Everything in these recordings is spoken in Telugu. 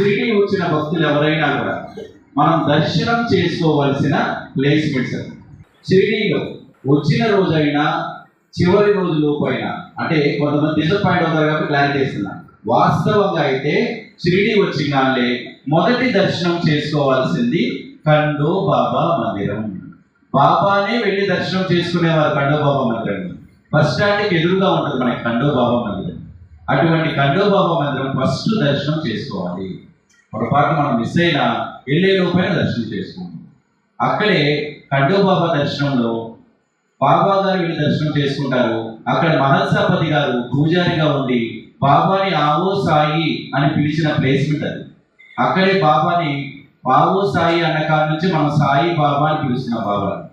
షిరిడి వచ్చిన భక్తులు ఎవరైనా కూడా మనం దర్శనం చేసుకోవలసిన ప్లేస్మెంట్స్ షిరిడీలో వచ్చిన రోజైనా చివరి రోజు లోపు అయినా అంటే కొంతమంది డిసప్పాయింట్ అవుతారు కాబట్టి క్లారిటీ ఇస్తున్నా. వాస్తవంగా అయితే షిరిడి వచ్చినాలే మొదటి దర్శనం చేసుకోవాల్సింది కండో బాబా మందిరం. బాబానే వెళ్ళి దర్శనం చేసుకునేవారు కండో బాబా మందిరం. బస్ స్టాండ్కి ఎదురుగా ఉంటుంది మనకి కండో బాబా మందిరం. అటువంటి కండో బాబా మందిరం ఫస్ట్ దర్శనం చేసుకోవాలి. పొరపాటు మనం మిస్ అయినా వెళ్ళే లోపైన దర్శనం చేసుకుంటాం. అక్కడే కండో బాబా దర్శనంలో బాబా గారు వీళ్ళు దర్శనం చేసుకుంటారు. అక్కడ మహత్సపతి గారు పూజారిగా ఉండి బాబాని ఆవో సాయి అని పిలిచిన ప్లేస్మెంట్ అది అక్కడే బాబాని బావో సాయి అన్న కాడ నుంచి మనం సాయి బాబా అని పిలుస్తున్న బాబా.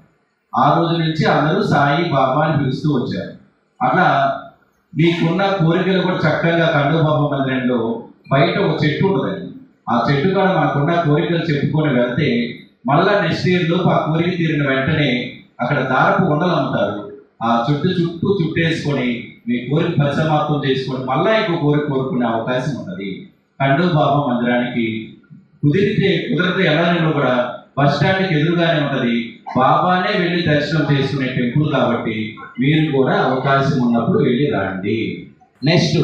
ఆ రోజు నుంచి అందరూ సాయి బాబా అని పిలుస్తూ వచ్చారు. అట్లా మీకున్న కోరికలు కూడా చక్కగా కండు బాబా మందిరంలో బయట ఒక చెట్టు ఉంటుంది ఆ చెట్టు కాడ మనకున్న కోరికలు చెప్పుకొని వెళ్తే మళ్ళా నెక్స్ట్ ఇయర్ లోపు ఆ కోరిక తీరిన వెంటనే అక్కడ దారపు ఉండలు అమ్ముతారు. ఆ చుట్టూ చుట్టూ చుట్టేసుకొని మీ కోరిక పరిసమాప్తం చేసుకొని మళ్ళా ఇంకో కోరిక కోరుకునే అవకాశం ఉంటుంది కండు బాబా మందిరానికి కుదిరితే కుదిరితే ఎలా నేను కూడా బస్ స్టాండ్కి ఎదురుగానే ఉంటది. బాబానే వెళ్ళి దర్శనం చేసుకునే టెంపుల్ కాబట్టి మీరు కూడా అవకాశం ఉన్నప్పుడు వెళ్ళి రండి. నెక్స్ట్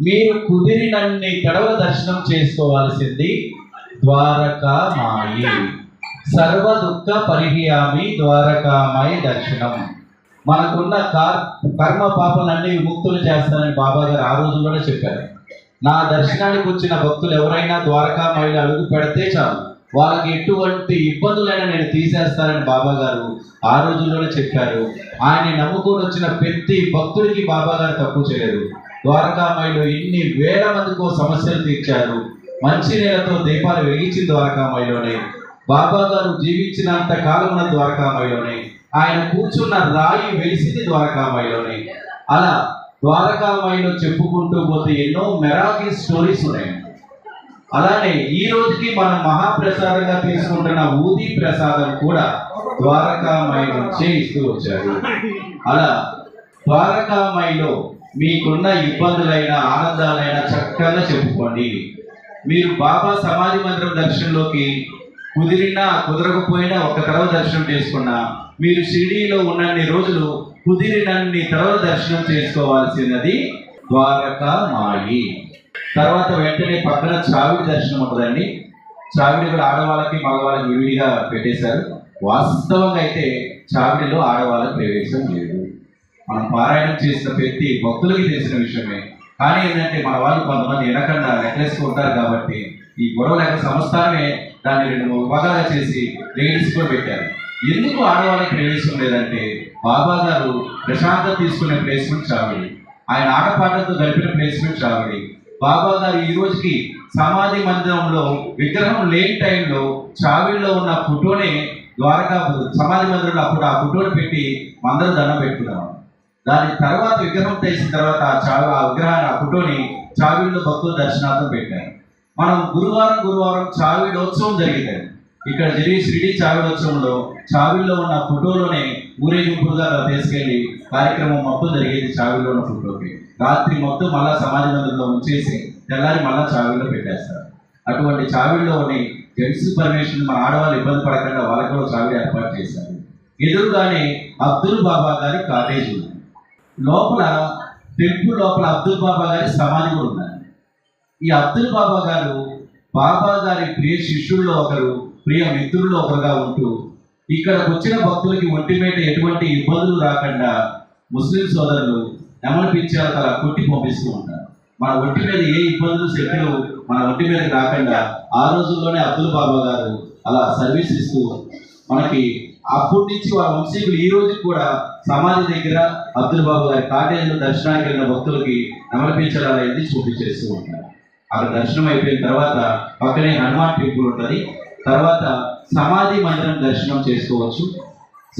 మీరు కుదిరినన్ని గడవ దర్శనం చేసుకోవాల్సింది ద్వారకామాయి. సర్వ దుఃఖ పరిహియామి ద్వారకామాయి దర్శనం. మనకున్న కర్మ పాపలన్నీ విముక్తులు చేస్తానని బాబా గారు ఆ రోజుల్లోనే చెప్పారు. నా దర్శనానికి వచ్చిన భక్తులు ఎవరైనా ద్వారకామాయిలు అడుగు పెడితే చాలు. వాళ్ళకి ఎటువంటి ఇబ్బందులైనా నేను తీసేస్తానని బాబా గారు ఆ రోజుల్లోనే చెప్పారు. ఆయన నమ్ముకొని వచ్చిన ప్రతి భక్తుడికి బాబా గారు తప్పు చేయలేదు. ద్వారకామాయిలో ఇన్ని వేల మందికో సమస్యలు తీర్చారు మంచి నేలతో దీపాలు వెలిగించిన ద్వారకామాయిలోనే బాబా గారు జీవించినంత కాలం ద్వారకామాయిలోనే ఆయన కూర్చున్న రాయి వెలిసింది ద్వారకామాయిలోనే అలా ద్వారకామాయిలో చెప్పుకుంటూ పోతే ఎన్నో మెరాకిల్ స్టోరీస్ ఉన్నాయి. అలానే ఈ రోజుకి మనం మహాప్రసాదంగా తీసుకుంటున్న ఊది ప్రసాదం కూడా ద్వారకామాయి నుంచే ఇస్తూ వచ్చారు అలా ద్వారకామాయిలో మీకున్న ఇబ్బందులైన ఆనందాలైన చక్కగా చెప్పుకోండి. మీరు బాబా సమాధి మందిరం దర్శనంలోకి కుదిరినా కుదరకపోయినా ఒక తరవ దర్శనం చేసుకున్నా మీరు షిరిడీలో ఉన్నన్ని రోజులు కుదిరినన్ని తరవ దర్శనం చేసుకోవాల్సినది ద్వారకా మాయి తర్వాత వెంటనే పక్కన చావిడి దర్శనం ఉంటుందండి. చావిడి కూడా ఆడవాళ్ళకి మగవాళ్ళకి విడిగా పెట్టేశారు. వాస్తవంగా అయితే చావిడిలో ఆడవాళ్ళకి ప్రవేశం లేదు. మనం పారాయణం చేసిన ప్రతి భక్తులకి తెలిసిన విషయమే. కానీ ఏంటంటే మన వాళ్ళు కొంతమంది వెనకన్నా నెక్లెసుకుంటారు కాబట్టి ఈ గొడవ లేక సంస్థానమే దాన్ని రెండు మూడు విభాగాలుగా చేసి లేడీస్ కూడా పెట్టారు. ఎందుకు ఆడవాళ్ళకి ప్రవేశం లేదంటే బాబా గారు ప్రశాంతత తీసుకునే ప్లేస్మెంట్ చావిడి ఆయన ఆటపాటలతో గడిపిన ప్లేస్మెంట్ చావిడి బాబా గారు ఈ రోజుకి సమాధి మందిరంలో విగ్రహం లేని టైంలో చావిడిలో ఉన్న ఫోటోనే ద్వారకా సమాధి మందిరంలో అప్పుడు ఆ ఫోటోని పెట్టి అందరూ దండం పెట్టుకున్నాం. దాని తర్వాత విగ్రహం తెచ్చిన తర్వాత చాలా ఆ విగ్రహాన్ని ఆ ఫోటోని చావిళ్ళు భక్తుల దర్శనార్థం పెట్టారు. మనం గురువారం గురువారం చావిడోత్సవం జరిగింది ఇక్కడ జరిగి షిరిడి చావిడోత్సవంలో చావిల్లో ఉన్న ఫోటోలోనే ఊరేగింపుగా తీసుకెళ్ళి కార్యక్రమం మొత్తం జరిగేది చావిడిలో ఉన్న ఫోటోకి. రాత్రి మొత్తం మళ్ళా సమాజ మందిరంలో ఉంచేసి తెల్లారి మళ్ళా చావిడిలో పెట్టేస్తారు. అటువంటి చావిల్లోని జెంట్స్ పర్మిషన్ మన ఆడవాళ్ళు ఇబ్బంది పడకుండా వాళ్ళకి కూడా చావిడ ఏర్పాటు చేశారు. ఎదురుగానే అబ్దుల్ బాబా గారి కాటేజ్ ఉంది లోపల టెంపుల్ లోపల అబ్దుల్ బాబా గారి సమాధి కూడా ఉన్నారు ఈ అబ్దుల్ బాబా గారు బాబా గారి ప్రియ శిష్యుల్లో ఒకరు ప్రియ మిత్రుల్లో ఒకరుగా ఉంటూ ఇక్కడికి వచ్చిన భక్తులకి ఒంటి మీద ఎటువంటి ఇబ్బందులు రాకుండా ముస్లిం సోదరులు నెమలిపించారు అలా కొట్టి పంపిస్తూ ఉంటారు. మన ఒంటి మీద ఏ ఇబ్బందులు శక్తులు మన ఒంటి మీద రాకుండా ఆ రోజుల్లోనే అబ్దుల్ బాబా గారు అలా సర్వీస్ ఇస్తూ మనకి అప్పటి నుంచి వాళ్ళ వంశీకులు ఈ రోజు కూడా సమాధి దగ్గర అబ్దుల్ బాబు గారి కాటేజీలో దర్శనానికి వెళ్ళిన భక్తులకి నెమలిపించాలి అనేది చూపించేస్తూ ఉంటారు. అక్కడ దర్శనం అయిపోయిన తర్వాత పక్కనే హనుమాన్ టెంపుల్ ఉంటుంది. తర్వాత సమాధి మందిరం దర్శనం చేసుకోవచ్చు.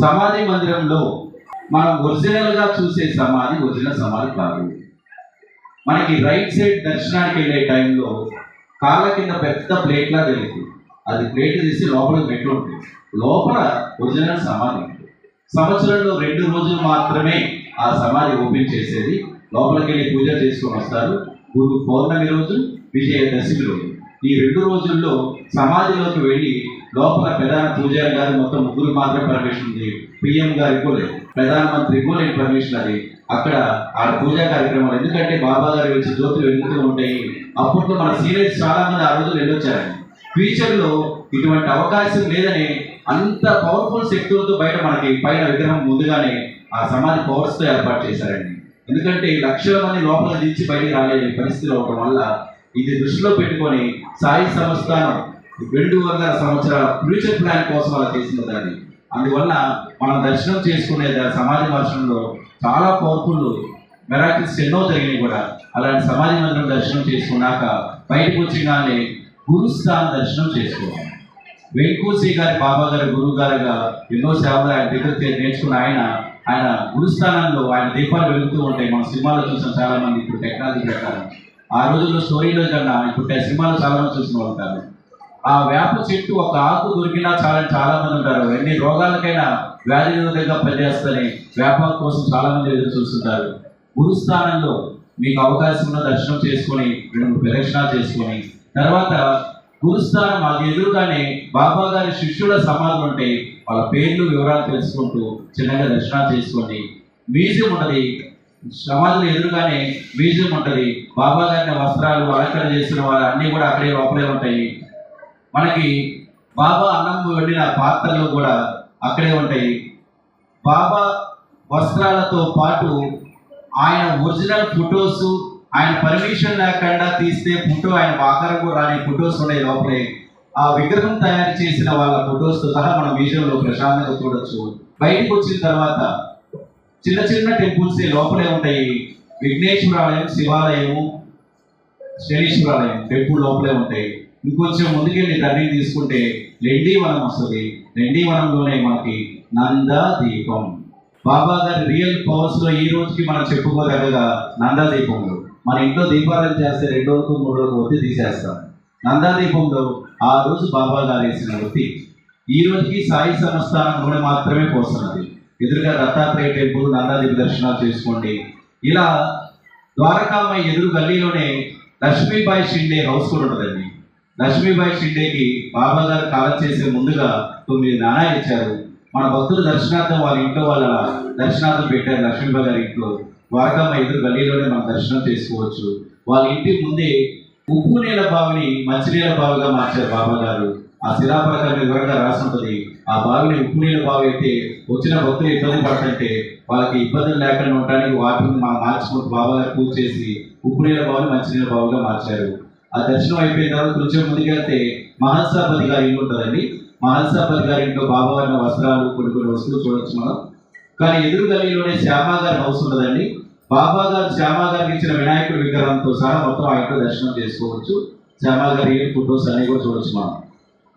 సమాధి మందిరంలో మనం ఒరిజినల్గా చూసే సమాధి ఒరిజినల్ సమాధి కాదు. మనకి రైట్ సైడ్ దర్శనానికి వెళ్ళే టైంలో కాళ్ళ కింద పెద్ద ప్లేట్లా తెలుగుతుంది అది ప్లేట్ తీసి లోపల మెట్లు ఉంటుంది లోపల ఒరిజినల్ సమాధి ఉంటుంది. సంవత్సరంలో రెండు రోజులు మాత్రమే ఆ సమాధి ఓపెన్ చేసేది. లోపలికి వెళ్ళి పూజ చేసుకొని వస్తారు. గురు పౌర్ణమి రోజు విజయదశమి రోజు. ఈ రెండు రోజుల్లో సమాధిలోకి వెళ్ళి లోపల ప్రధాన పూజారి గారు మొత్తం ముగ్గురు మాత్రమే పర్మిషన్ ఉంది పిఎం గారు ఇవ్వలేదు ప్రధానమంత్రి ఇవ్వలేని పర్మిషన్ అది. అక్కడ ఆ పూజా కార్యక్రమాలు. ఎందుకంటే బాబా గారి వచ్చి జ్యోతులు వెలుగుతూ ఉంటాయి? అప్పట్లో మన సీనియర్స్ చాలా మంది ఆ రోజులు వెళ్ళొచ్చారండి. ఫ్యూచర్లో ఇటువంటి అవకాశం లేదని అంత పవర్ఫుల్ శక్తులతో బయట మనకి పైన విగ్రహం ముందుగానే ఆ సమాధి పవర్స్తో ఏర్పాటు చేశారండి. ఎందుకంటే లక్షల మంది లోపల దించి బయటికి రాలేని పరిస్థితులు అవడం వల్ల ఇది దృష్టిలో పెట్టుకొని సాయి సంస్థానం రెండు వందల సంవత్సరాల ఫ్యూచర్ ప్లాన్ కోసం అలా చేసిన దాన్ని అందువల్ల మనం దర్శనం చేసుకునే సమాజ సమాధి దర్శనంలో చాలా పవర్ఫుల్ మెరాకిల్స్ ఎన్నో జరిగినాయి కూడా. అలాంటి సమాధి మందిరం దర్శనం చేసుకున్నాక బయటకు వచ్చినానే గురుస్థాన దర్శనం చేసుకోవాలి. వెంకూసి గారి బాబా గారి గురువు గారుగా ఎన్నో సేవలు ఆయన దగ్గర నేర్చుకున్న ఆయన ఆయన గురుస్థానంలో ఆయన దీపాలు వెలుగుతూ ఉంటాయి. మన సినిమాలో చూసిన చాలా మంది ఇప్పుడు టెక్నాలజీ ప్రకారం. ఆ రోజుల్లో స్టోరీలో కన్నా ఇప్పుడు టె- సినిమాలో చాలా మంది చూసిన వాళ్ళు ఉంటారు ఆ వేప చెట్టు ఒక ఆకు దొరికినా చాలా చాలా మంది ఉంటారు. ఎన్ని రోగాలకైనా వ్యాధి నిరోధంగా పనిచేస్తని వ్యాపారం కోసం చాలా మంది ఎదురు చూస్తుంటారు. గురుస్థానంలో మీకు అవకాశం ఉన్న దర్శనం చేసుకొని రెండు ప్రదక్షిణాలు చేసుకొని తర్వాత గురుస్థానం అది ఎదురుగానే బాబా గారి శిష్యుల సమాధులు ఉంటాయి వాళ్ళ పేర్లు వివరాలు తెలుసుకుంటూ చిన్నగా దర్శనాలు చేసుకోండి. మ్యూజియం ఉంటుంది. సమాధులు ఎదురుగానే మ్యూజియం ఉంటుంది. బాబా గారి వస్త్రాలు అలంకరణ చేసిన వారు అన్నీ కూడా అక్కడే లోపలే ఉంటాయి. మనకి బాబా అన్నం వండిన పాత్రలు కూడా అక్కడే ఉంటాయి. బాబా వస్త్రాలతో పాటు ఆయన ఒరిజినల్ ఫొటోస్ ఆయన పర్మిషన్ లేకుండా తీస్తే ఫోటో ఆయన ఆకారం కూడా రాని ఫొటోస్ ఉన్నాయి లోపలే. ఆ విగ్రహం తయారు చేసిన వాళ్ళ ఫొటోస్తో సహా మనం మ్యూజియంలో ప్రశాంతంగా చూడొచ్చు. బయటకు వచ్చిన తర్వాత చిన్న చిన్న టెంపుల్స్ లోపలే ఉంటాయి. విఘ్నేశ్వరాలయం శివాలయము శనీశ్వరాలయం టెంపుల్ లోపలే ఉంటాయి. ఇంకొంచెం ముందుకెళ్ళి టర్నింగ్ తీసుకుంటే రెండీ వనం వస్తుంది రెండీ వనంలోనే మనకి నంద దీపం బాబా గారి రియల్ పవర్స్లో ఈ రోజుకి మనం చెప్పుకోదగ్గ నందా దీపంలో మన ఇంట్లో దీపారాధన చేస్తే రెండు రోజులకు మూడు రోజులకు ఒత్తి తీసేస్తాం. నందాదీపంలో ఆ రోజు బాబా గారు వేసిన ఒత్తి. ఈ రోజుకి సాయి సంస్థానం కూడా మాత్రమే పోస్తున్నది. ఎదురుగా దత్తాత్రేయ టెంపుల్ నందాదీప దర్శనాలు చేసుకోండి. ఇలా ద్వారకామ్మ ఎదురు గల్లీలోనే లక్ష్మీబాయి షిండే హౌస్ కూడా ఉంటుందండి లక్ష్మీబాయి షిండేకి బాబా గారు కాలం చేసే ముందుగా తొమ్మిది నాణాలు ఇచ్చారు. మన భక్తులు దర్శనార్థం వాళ్ళ ఇంట్లో వాళ్ళ దర్శనార్థం పెట్టారు లక్ష్మీబాయి గారి ఇంట్లో. ద్వారకామ ఎదురు గల్లీలోనే మనం దర్శనం చేసుకోవచ్చు. వాళ్ళ ఇంటి ముందే ఉప్పు నీళ్ళ బావిని మంచినీళ్ళ బావిగా మార్చారు బాబా గారు. ఆ శిలాపలకాల వివరంగా రాసి ఆ బావిని ఉప్పు నీళ్ళ బావి అయితే వచ్చిన భక్తులు ఇబ్బంది పడుతుంటే వాళ్ళకి ఇబ్బందులు లేకుండా ఉండడానికి వాటిని మా మార్చుకుంటూ బాబా గారు పూజ చేసి ఉప్పు నీళ్ళ బావిని మంచినీళ్ళ బావిగా మార్చారు. ఆ దర్శనం అయిపోయిన తర్వాత కొంచెం ముందుకెళ్తే మహల్సాపతి గారి ఇల్లు ఉంటుందండి. మహల్సాపతి గారి ఇంట్లో బాబా గారి వస్త్రాలు కొన్ని కొన్ని వస్తువులు చూడొచ్చు మనం. కానీ ఎదురు గల్లీలోనే శ్యామా గారి హౌస్ ఉన్నదండి బాబా గారు శ్యామా గారికి ఇచ్చిన వినాయకుడి విగ్రహంతో సహా మొత్తం ఆ ఇంట్లో దర్శనం చేసుకోవచ్చు. శ్యామా గారి ఫొటోస్ అన్ని కూడా చూడొచ్చు మనం.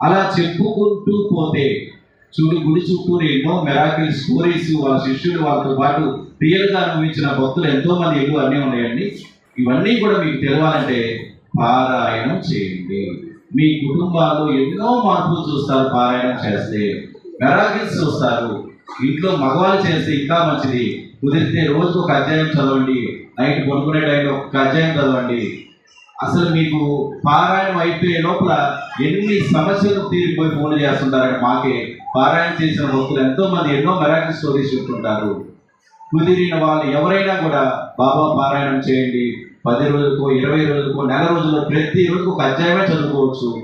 అలా చెప్పుకుంటూ పోతే చూడు గుడి చుట్టూ ఎన్నో మెరాకిల్ స్టోరీస్ వాళ్ళ శిష్యులు వాళ్ళతో పాటు రియల్గా అనుభవించిన భక్తులు ఎంతో మంది ఇల్లు అన్నీ ఉన్నాయండి. ఇవన్నీ కూడా మీకు తెలవాలంటే పారాయణం చేయండి. మీ కుటుంబాల్లో ఎన్నో మార్పులు చూస్తారు పారాయణం చేస్తే. మెరాకిల్స్ చూస్తారు. ఇంట్లో మగవాళ్ళు చేస్తే ఇంకా మంచిది. కుదిరితే రోజుకు ఒక అధ్యాయం చదవండి. నైట్ పడుకునే టైంలో ఒక అధ్యాయం చదవండి. అసలు మీకు పారాయణం అయిపోయే లోపల ఎన్ని సమస్యలు తీరిపోయి ఫోన్ చేస్తుంటారంటే మాకే. పారాయణం చేసిన భక్తులు ఎంతో మంది ఎన్నో మెరాకిల్ స్టోరీస్ చెప్తుంటారు. కుదిరిన వాళ్ళు ఎవరైనా కూడా బాబా పారాయణం చేయండి. పది రోజులకో ఇరవై రోజులకో నెల రోజుల్లో ప్రతి రోజుకు ఒక అధ్యాయమే చదువుకోవచ్చు.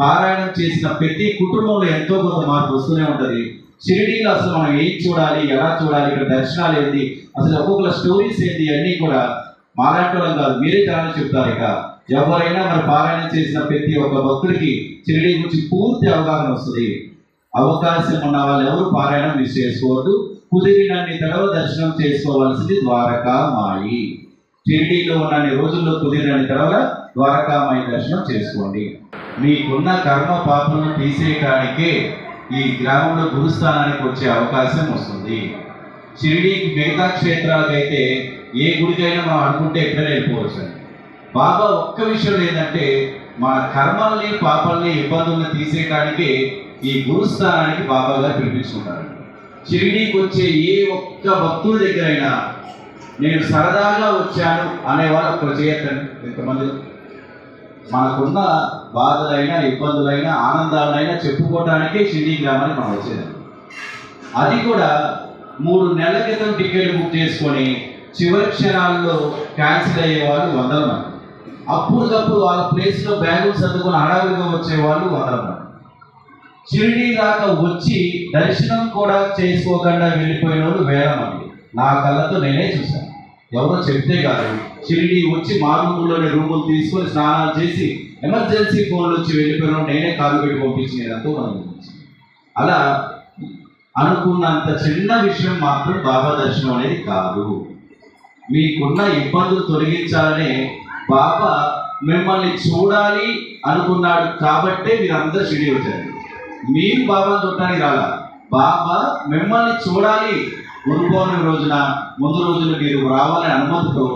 పారాయణం చేసిన ప్రతి కుటుంబంలో ఎంతో కొంత మార్పు వస్తూనే ఉంటుంది. షిరిడీలో అసలు మనం ఏం చూడాలి ఎలా చూడాలి ఇక్కడ దర్శనాలు ఏంటి అసలు ఒక్కొక్కల స్టోరీస్ ఏంటి అన్నీ కూడా మాలాంటి కాదు మీరే చాలా చెప్తారు ఇక. ఎవరైనా మరి పారాయణం చేసిన ప్రతి ఒక్క భక్తుడికి షిరిడీ గురించి పూర్తి అవగాహన వస్తుంది. అవకాశం ఉన్న వాళ్ళు ఎవరు పారాయణం మిస్ చేసుకోవద్దు. కుదిరినన్ని తడవ దర్శనం చేసుకోవాల్సింది ద్వారకామాయి. షిరిడీలో ఉన్నన్ని రోజుల్లో కుదిరినన్ని తడవ ద్వారకామాయి దర్శనం చేసుకోండి. మీకున్న కర్మ పాపలను తీసేయటానికే ఈ గ్రామంలో గురుస్థానానికి వచ్చే అవకాశం వస్తుంది. షిరిడీకి మిగతా క్షేత్రాలకైతే ఏ గుడికైనా మనం అనుకుంటే ఎప్పుడైనా వెళ్ళిపోవచ్చు బాబా ఒక్క విషయం ఏంటంటే మన కర్మల్ని పాపల్ని ఇబ్బందుల్ని తీసేయడానికి ఈ గురుస్థానానికి బాబా గారు పిలిపించుకుంటారు. షిరిడీకి వచ్చే ఏ ఒక్క భక్తుడి దగ్గరైనా నేను సరదాగా వచ్చాను అనేవారు ఒక్కరు చేయొద్దండి. ఎంతమంది మనకున్న బాధలైనా ఇబ్బందులైనా ఆనందాలైనా చెప్పుకోవడానికే షిరిడి గ్రామానికి మనం వచ్చేది. అది కూడా మూడు నెలల క్రితం టికెట్ బుక్ చేసుకొని చివరి క్షణాల్లో క్యాన్సిల్ అయ్యే వాళ్ళు వందల మంది. అప్పటికప్పుడు వాళ్ళ ప్లేస్లో బ్యాగులు సర్దుకొని హడావిడిగా వచ్చేవాళ్ళు వందల మంది. షిరిడి దాకా వచ్చి దర్శనం కూడా చేసుకోకుండా వెళ్ళిపోయిన వాళ్ళు వేల మంది. నా కళ్ళతో నేనే చూశాను. ఎవరో చెప్తే కాదు. షిరిడి వచ్చి మా రూముల్లోనే రూములు తీసుకొని స్నానాలు చేసి ఎమర్జెన్సీ ఫోన్లు వచ్చి వెళ్ళిపోయిన నేనే కాలు పెట్టి పంపించిన ఎంతో మంది అలా అనుకున్నంత చిన్న విషయం మాత్రం బాబా దర్శనం అనేది కాదు. మీకున్న ఇబ్బందులు తొలగించాలనే బాబా మిమ్మల్ని చూడాలి అనుకున్నాడు కాబట్టే మీరందరూ షిరిడి వచ్చారు. మీరు బాబా చూడటానికి రాలా. బాబా మిమ్మల్ని చూడాలి గురు పౌర్ణమి రోజున ముందు రోజున మీరు రావాలనే అనుమతితో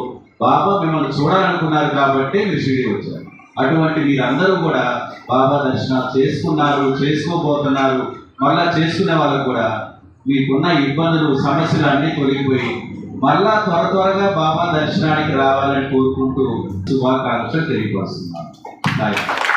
బాబా మిమ్మల్ని చూడాలనుకున్నారు కాబట్టి మీరు షిరిడి వచ్చారు. అటువంటి మీరందరూ కూడా బాబా దర్శనాలు చేసుకున్నారు చేసుకోబోతున్నారు. మళ్ళా చేసుకునే వాళ్ళకు కూడా మీకున్న ఇబ్బందులు సమస్యలు అన్నీ తొలగిపోయి మళ్ళా త్వర త్వరగా బాబా దర్శనానికి రావాలని కోరుకుంటూ శుభాకాంక్షలు తెలియవస్తున్నాను